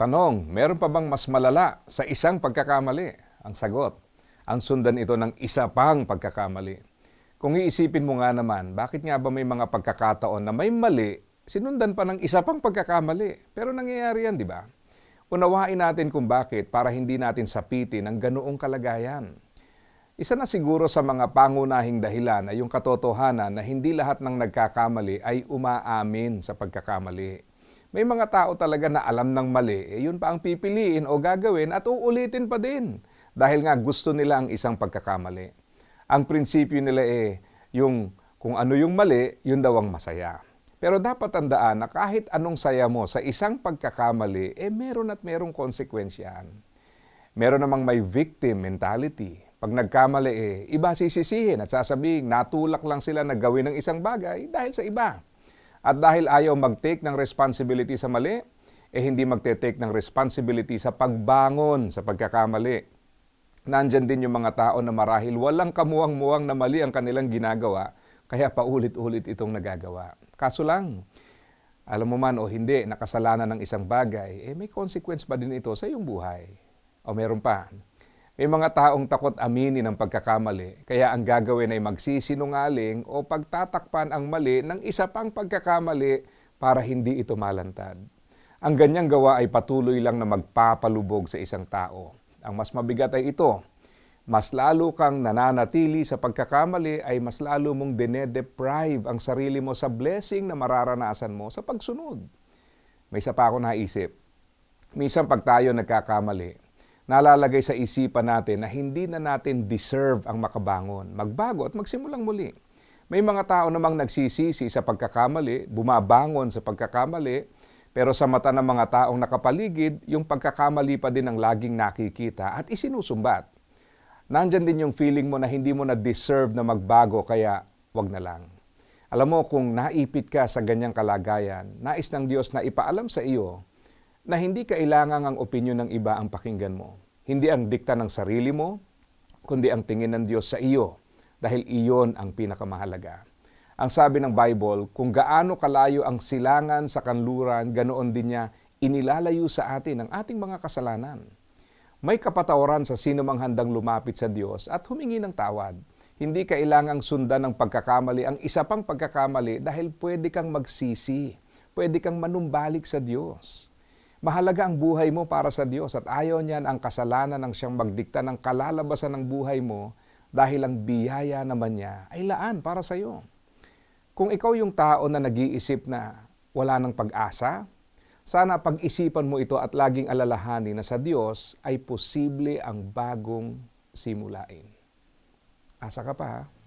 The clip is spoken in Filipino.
Tanong, meron pa bang mas malala sa isang pagkakamali? Ang sagot, ang sundan ito ng isa pang pagkakamali. Kung iisipin mo nga naman, bakit nga ba may mga pagkakataon na may mali, sinundan pa ng isa pang pagkakamali? Pero nangyayari yan, di ba? Unawain natin kung bakit para hindi natin sapitin ang ganoong kalagayan. Isa na siguro sa mga pangunahing dahilan ay yung katotohanan na hindi lahat ng nagkakamali ay umaamin sa pagkakamali. May mga tao talaga na alam ng mali, eh yun pa ang pipiliin o gagawin at uulitin pa din. Dahil nga gusto nila ang isang pagkakamali. Ang prinsipyo nila eh, yung kung ano yung mali, yun daw ang masaya. Pero dapat tandaan na kahit anong saya mo sa isang pagkakamali, eh meron at merong konsekwensyahan. Meron namang may victim mentality. Pag nagkamali eh, iba sisisihin at sasabihin, natulak lang sila na gawin ng isang bagay dahil sa iba. At dahil ayaw mag-take ng responsibility sa mali, eh hindi magte-take ng responsibility sa pagbangon sa pagkakamali. Nandyan din yung mga tao na marahil walang kamuwang-muwang na mali ang kanilang ginagawa, kaya paulit-ulit itong nagagawa. Kaso lang, alam mo man o hindi, nakasalanan ng isang bagay, eh may consequence pa din ito sa iyong buhay. O meron pa, may mga taong takot aminin ang pagkakamali, kaya ang gagawin ay magsisinungaling o pagtatakpan ang mali ng isa pang pagkakamali para hindi ito malantad. Ang ganyang gawa ay patuloy lang na magpapalubog sa isang tao. Ang mas mabigat ay ito, mas lalo kang nananatili sa pagkakamali ay mas lalo mong dinedeprive ang sarili mo sa blessing na mararanasan mo sa pagsunod. May isa pa ako naisip. Minsan pag tayo nagkakamali, nalalagay sa isipan natin na hindi na natin deserve ang makabangon, magbago at magsimulang muli. May mga tao namang nagsisisi sa pagkakamali, bumabangon sa pagkakamali, pero sa mata ng mga taong nakapaligid, yung pagkakamali pa din ang laging nakikita at isinusumbat. Nandyan din yung feeling mo na hindi mo na deserve na magbago kaya wag na lang. Alam mo kung naipit ka sa ganyang kalagayan, nais ng Diyos na ipaalam sa iyo na hindi kailangan ang opinyon ng iba ang pakinggan mo. Hindi ang dikta ng sarili mo, kundi ang tingin ng Diyos sa iyo dahil iyon ang pinakamahalaga. Ang sabi ng Bible, kung gaano kalayo ang silangan sa kanluran, ganoon din niya inilalayo sa atin ang ating mga kasalanan. May kapatawaran sa sino mang handang lumapit sa Diyos at humingi ng tawad. Hindi kailangang sundan ng pagkakamali ang isa pang pagkakamali dahil pwede kang magsisi, pwede kang manumbalik sa Diyos. Mahalaga ang buhay mo para sa Diyos at ayaw niyan ang kasalanan ng siyang magdikta ng kalalabasan ng buhay mo dahil ang biyaya naman niya ay laan para sa iyo. Kung ikaw yung tao na nag-iisip na wala ng pag-asa, sana pag-isipan mo ito at laging alalahanin na sa Diyos ay posible ang bagong simulain. Asa ka pa ha?